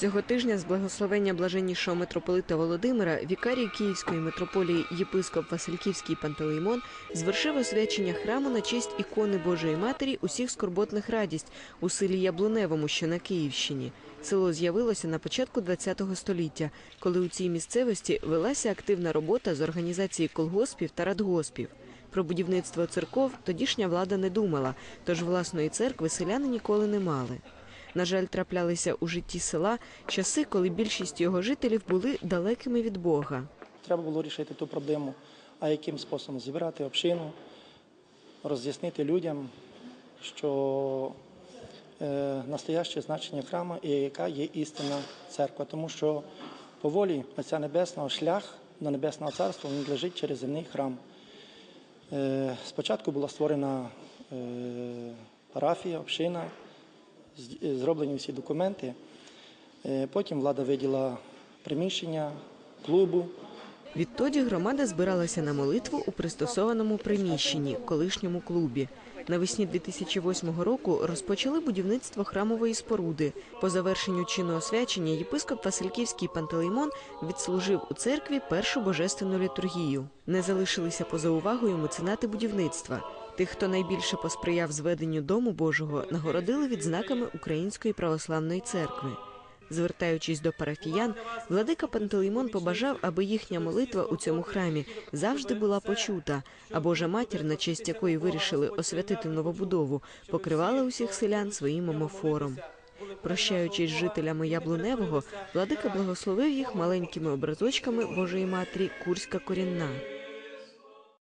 Цього тижня з благословення блаженнішого митрополита Володимира вікарій Київської митрополії єпископ Васильківський Пантелеймон звершив освячення храму на честь ікони Божої Матері усіх скорботних радість у селі Яблуневому, що на Київщині. Село з'явилося на початку ХХ століття, коли у цій місцевості велася активна робота з організації колгоспів та радгоспів. Про будівництво церков тодішня влада не думала, тож власної церкви селяни ніколи не мали. На жаль, траплялися у житті села часи, коли більшість його жителів були далекими від Бога. Треба було рішити ту проблему, а яким способом зібрати общину, роз'яснити людям, що е, настояще значення храму і яка є істинна церква, тому що по волі Отця Небесного шлях до Небесного Царства він лежить через земний храм. Е, спочатку була створена е, парафія, община, зроблені всі документи. Е, Потім влада виділа приміщення клубу. Відтоді громада збиралася на молитву у пристосованому приміщенні, колишньому клубі. Навесні 2008 року розпочали будівництво храмової споруди. По завершенню чину освячення єпископ Васильківський Пантелеймон відслужив у церкві першу божественну літургію. Не залишилися поза увагою меценати будівництва. Тих, хто найбільше посприяв зведенню дому Божого, нагородили відзнаками Української православної церкви. Звертаючись до парафіян, владика Пантелеймон побажав, аби їхня молитва у цьому храмі завжди була почута, а Божа матір, на честь якої вирішили освятити новобудову, покривала усіх селян своїм омофором. Прощаючись з жителями Яблуневого, владика благословив їх маленькими образочками Божої матері Курська корінна.